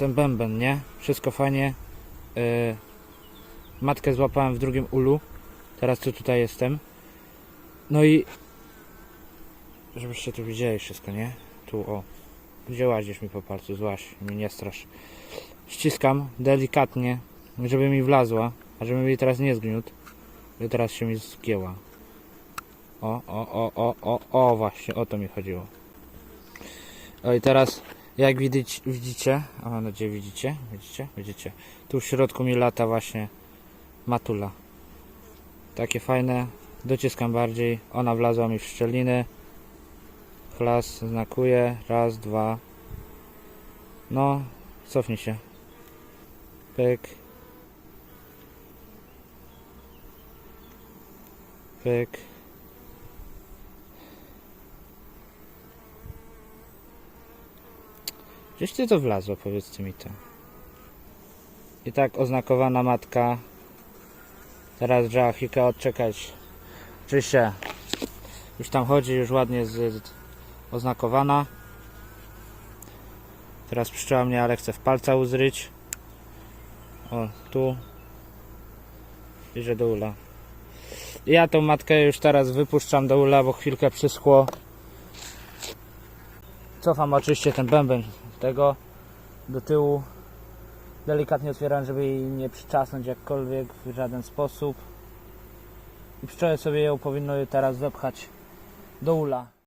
ten bęben, nie? Wszystko fajnie. Yy, matkę złapałem w drugim ulu. Teraz tu tutaj jestem. No i żebyście tu widzieli wszystko, nie? Tu o. Gdzie łazisz mi po palcu? Złaś, mnie nie strasz. Ściskam delikatnie, żeby mi wlazła, a żeby mi teraz nie zgniótł. Żeby teraz się mi zgięła. O, o, o, o, o, o, właśnie, o to mi chodziło. O i teraz, jak widzicie, widzicie, a mam nadzieję widzicie, widzicie, widzicie, tu w środku mi lata właśnie matula. Takie fajne, dociskam bardziej, ona wlazła mi w szczeliny. Klas znakuje, raz, dwa. No, cofnij się. Pyk. Pyk. Gdzieś ty to wlazło, powiedzcie mi to. I tak oznakowana matka. Teraz trzeba chwilkę odczekać. Oczywiście już tam chodzi, już ładnie z, oznakowana. Teraz pszczoła mnie, ale chce w palca uzryć. O, tu. Bierze do ula. Ja tą matkę już teraz wypuszczam do ula, bo chwilkę przyschło. Cofam oczywiście ten bęben tego do tyłu. Delikatnie otwieram, żeby jej nie przyczasnąć jakkolwiek w żaden sposób. I pszczoły sobie ją powinno teraz wepchać do ula.